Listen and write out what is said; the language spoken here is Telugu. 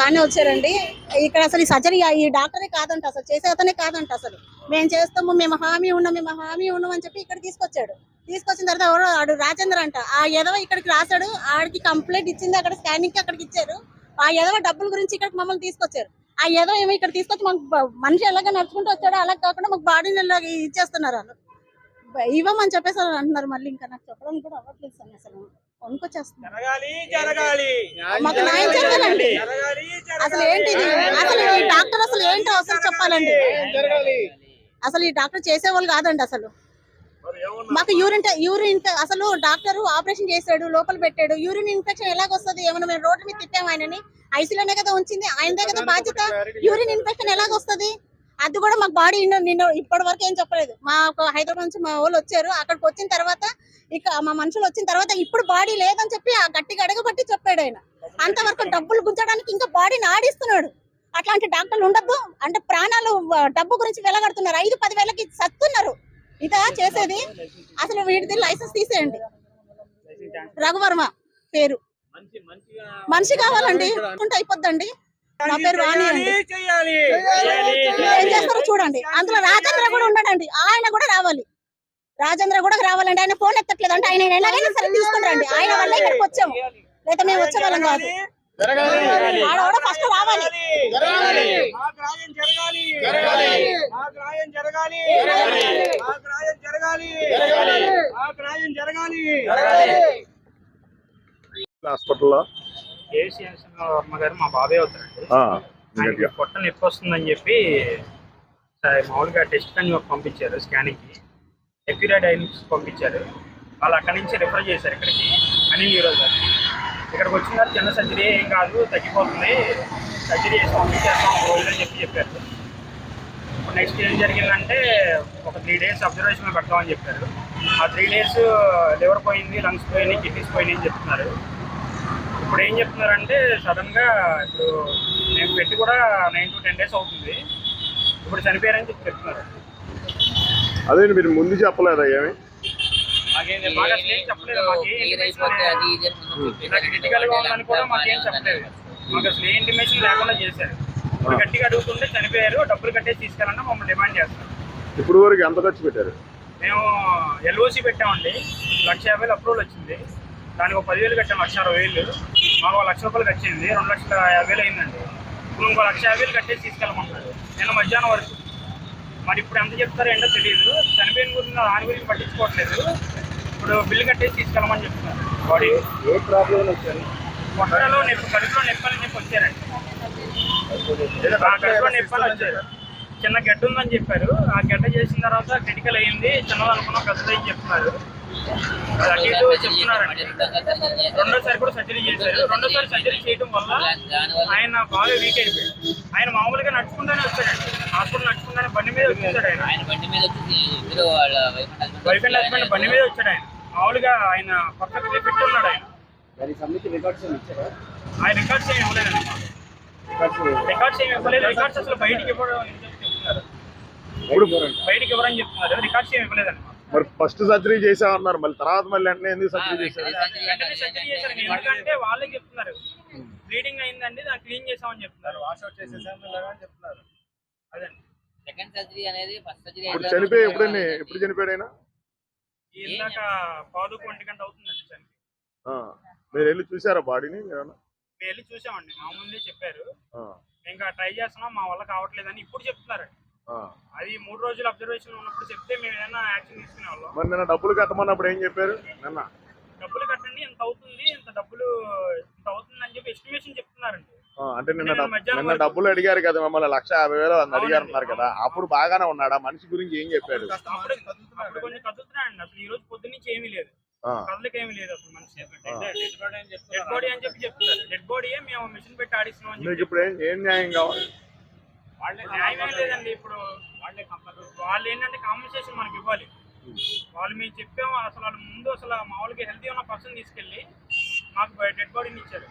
బాగానే వచ్చారండి. ఇక్కడ అసలు ఈ సర్జరీ ఈ డాక్టరే కాదంట అసలు చేసే అతనే కాదంట అసలు. మేము చేస్తాము మేము హామీ ఉన్నాం మేము హామీ ఉన్నాం అని చెప్పి ఇక్కడ తీసుకొచ్చాడు. తీసుకొచ్చిన తర్వాత ఎవరో ఆడు రాజేంద్ర అంట. ఆ ఎదవ ఇక్కడికి రాశాడు ఆడికి కంప్లైంట్ ఇచ్చింది అక్కడ స్కానింగ్కి అక్కడికి ఇచ్చారు. ఆ ఎదవ డబ్బుల గురించి ఇక్కడికి మమ్మల్ని తీసుకొచ్చారు. ఆ ఎదవ ఏమో ఇక్కడ తీసుకొచ్చి మాకు మనిషి ఎలాగ నడుచుకుంటూ వచ్చాడో అలా కాకుండా మాకు బాడీని ఎలాగ ఇచ్చేస్తున్నారు వాళ్ళు. ఇవ్వమని చెప్పేసి అంటున్నారు మళ్ళీ ఇంకా నాకు చెప్పడానికి కూడా అవ్వట్లేదు సార్ అసలు. జరగాలి జరగాలి. మాకు న్యాయం జరగాలండి. జరగాలి అసలు ఏంటిది? అసలు ఈ డాక్టర్ అసలు ఏంటో అసలు చెప్పాలండి. జరగాలి. అసలు ఈ డాక్టర్ చేసేవాళ్ళు కాదండి అసలు. మాకు యూరిన్ యూరిన్ అసలు డాక్టర్ ఆపరేషన్ చేశాడు లోపల పెట్టాడు. యూరిన్ ఇన్ఫెక్షన్ ఎలాగొస్తుంది ఏమైనా మేము రోడ్డు మీద తిప్పాము ఆయనని. ఐసీలోనే కదా ఉంచింది. ఆయనదే కదా బాధ్యత. యూరిన్ ఇన్ఫెక్షన్ ఎలాగొస్తుంది అది కూడా మాకు బాడీ నిన్న ఇప్పటి వరకు ఏం చెప్పలేదు. మా హైదరాబాద్ నుంచి మా వాళ్ళు వచ్చారు. అక్కడికి వచ్చిన తర్వాత ఇక మా మనుషులు వచ్చిన తర్వాత ఇప్పుడు బాడీ లేదని చెప్పి ఆ గట్టిగా అడగబట్టి చెప్పాడు ఆయన. అంతవరకు డబ్బులు గుంజడానికి ఇంకా బాడీని ఆడిస్తున్నాడు. అట్లాంటి డాక్టర్లు ఉండద్దు. అంటే ప్రాణాలు డబ్బు గురించి వెలగడుతున్నారు. ఐదు పది వేలకి సత్తున్నారు. ఇదా చేసేది. అసలు వీటిది లైసెన్స్ తీసేయండి. రఘువర్మ పేరు. మనిషి కావాలండి. అయిపోద్దండి. నా పేరు వాణి అండి. ఏం చేస్తారో చూడండి. అందులో రాజేంద్ర కూడా ఉన్నాడండి. ఆయన కూడా రావాలి. రాజేంద్ర కూడా రావాలండి. ఆయన ఫోన్ ఎత్తట్లేదు అంటే ఆయన ఎలాగైనా సరే తీసుకుంటారండి ఆయన వల్ల ఇక్కడికి వచ్చాము. లేదా మేము వచ్చే వాళ్ళం కాదు ఆడవాడ ఫస్ట్ రావాలి. హాస్పిటల్లో? ఏసీ వర్మ గారు మా బాబాయ్ అవుతారండి. పొట్ట నొప్పి వస్తుందని చెప్పి మామూలుగా టెస్ట్ కానీ పంపించారు స్కానింగ్ కి డైనిక్స్ పంపించారు. వాళ్ళు అక్కడి నుంచి రిఫర్ చేశారు ఇక్కడికి. అనిల్ ఈరోజు గారిని ఇక్కడికి వచ్చిన తర్వాత చిన్న సర్జరీ ఏం కాదు తగ్గిపోతుంది. సర్జరీ చేసి పంపించేస్తాం ఒక అని చెప్పి చెప్పారు. ఇప్పుడు నెక్స్ట్ ఏం జరిగిందంటే ఒక త్రీ డేస్ అబ్జర్వేషన్ పెడతామని చెప్పారు. ఆ త్రీ డేస్ లివర్ పోయింది లంగ్స్ పోయినాయి కిడ్నీస్ పోయినాయి అని చెప్తున్నారు. ఇప్పుడు ఏం చెప్తున్నారంటే సడన్గా ఇప్పుడు మేము పెట్టి కూడా నైన్ టు టెన్ డేస్ అవుతుంది. ఇప్పుడు చనిపోయారని చెప్పి చెప్తున్నారు. అదే మీరు ముందు చెప్పలేదా ఏమి? మాకు అసలు ఏం చెప్పలేదు. మాకు ఏ ఇంటిమేషన్ ఇలా క్రిటికల్గా ఉందని కూడా మాకేం చెప్పలేదు. మాకు అసలు ఏ ఇంటిమేషన్ లేకుండా చేశారు. ఇప్పుడు గట్టిగా అడుగుతుంటే చనిపోయారు డబ్బులు కట్టేసి తీసుకెళ్ళండి మమ్మల్ని డిమాండ్ చేస్తారు. ఇప్పుడు వరకు ఎంత ఖర్చు పెట్టారు? మేము ఎల్ఓసి పెట్టామండి. లక్ష యాభై వేలు అప్రూవల్ వచ్చింది. దానికి ఒక పదివేలు కట్టాం లక్ష అరవై వేలు. మాకు ఒక లక్ష రూపాయలు వచ్చింది రెండు లక్షల యాభై వేలు అయిందండి. ఇప్పుడు ఇంకో లక్ష యాభై వేలు కట్టేసి తీసుకెళ్ళమంటారు నిన్న మధ్యాహ్నం వరకు మరి ఇప్పుడు ఎంత చెప్తారో ఏంటో తెలియదు చనిపోయిన గురించి దాని గురించి పట్టించుకోవట్లేదు. ఇప్పుడు బిల్లు కట్టేసి తీసుకెళ్ళమని చెప్తున్నారు. బాడీ ఏ ప్రాబ్లం వచ్చారు పొట్టలో నొప్పి కడుపులో నొప్పని చెప్పి వచ్చారండి. కడుపులో నొప్పని వచ్చారు. చిన్న గడ్డ ఉందని చెప్పారు. ఆ గడ్డ చేసిన తర్వాత క్రిటికల్ అయ్యింది. చిన్నది అనుకున్నాం పెద్దది అని చెప్తున్నారు. రెండోసారి కూడా సర్జరీ చేశారు. రెండోసారి సర్జరీ చేయడం వల్ల ఆయన బాగా వీక్ అయిపోయాడు. ఆయన మామూలుగా నడుచుకుంటానే వచ్చాడండి హాస్పిటల్ నడుచుకుంటానే బండి మీద వచ్చాడు ఆయన. బండి మీద వైఫ్ అండ్ హస్బెండ్ బండి మీద వచ్చాడు ఆయన. మామూలుగా ఆయన పక్కకి ఫిట్ ఉన్నాడు ఆయన. దానికి సంబంధించి రికార్డ్స్ ఇచ్చారా? ఆయన రికార్డ్స్ ఏమి ఇవ్వలేదండి రికార్డ్స్ ఏమి ఇవ్వలేదు. రికార్డ్స్ అసలు బయటికి ఇవ్వడం ఇప్పుడు బయటికి ఇవ్వరని చెప్తున్నారు? రికార్డ్స్ ఏమి ఇవ్వలేదండి మరి ఫస్ట్ సర్జరీ చేసామన్నారు మళ్ళీ తర్వాత మళ్ళీ వెంటనే ఎందుకు సర్జరీ చేశారు? వెంటనే సర్జరీ చేశారు. ఎందుకంటే వాళ్ళే చెప్తున్నారు. బ్లీడింగ్ అయిందండి దాన్ని క్లీన్ చేసామని చెప్తున్నారు. వాష్ అవుట్ చేసేసాం ఇలాగా అని చెప్తున్నారు. అదండి. సెకండ్ సర్జరీ అనేది ఫస్ట్ సర్జరీ ఇప్పుడు చనిపోయి ఎప్పుడైనా ఎప్పుడు చనిపోయాడు ఆయన? ఇందాక పాదుకు ఒంటి గంట అవుతుందండి చనిపోయి. ఆ, మీరు వెళ్ళి చూసారా బాడీని? వెళ్ళి చూసామండి మా ముందే చెప్పారు. ఆ, ఇంకా ట్రై చేస్తున్నాం మా వల్ల కావట్లేదని ఇప్పుడు చెప్తున్నారు ఆ. అది మూడు రోజులు అబ్జర్వేషన్ ఉన్నప్పుడు చెప్తే మేము ఏదైనా యాక్షన్ తీసుకునే వాళ్ళం. మరి నిన్న డబ్బులు కట్టమన్నప్పుడు ఏం చెప్పారు? నిన్న. డబ్బులు కట్టండి ఇంత అవుతుంది ఇంత డబ్బులు ఇంత అవుతుంది అని చెప్పి ఎస్టిమేషన్ చెప్తున్నారండి. ఆ, అంటే నిన్న నిన్న డబ్బులు అడిగారు కదా మిమ్మల్ని లక్ష యాభై వేలు అని అడిగారు. అన్నారు కదా. అప్పుడు బాగానే ఉన్నాడా? మనిషి గురించి ఏం చెప్పాడు? అప్పుడు అప్పుడు కొంచెం కదులుతున్నాయండి అసలు ఈ రోజు పొద్దు నుంచి ఏమీ లేదు. కదలిక ఏమీ లేదు అసలు మనిషి. డెడ్ బాడీ అని చెప్పి చెప్తున్నారు. డెడ్ బాడీ మేము మిషన్ పెట్టి ఆడిస్తున్నాం ఇప్పుడు ఏం ఏం న్యాయం కావాలి? ఏం లేదండి ఇప్పుడు వాళ్ళు ఏంటంటే కాంపెన్సేషన్ మనకి ఇవ్వాలి. వాళ్ళు మేము చెప్పాము అసలు వాళ్ళు ముందు అసలు మామూలుగా హెల్తీ ఉన్న పర్సన్ తీసుకెళ్ళి మాకు డెడ్ బాడీని ఇచ్చారు.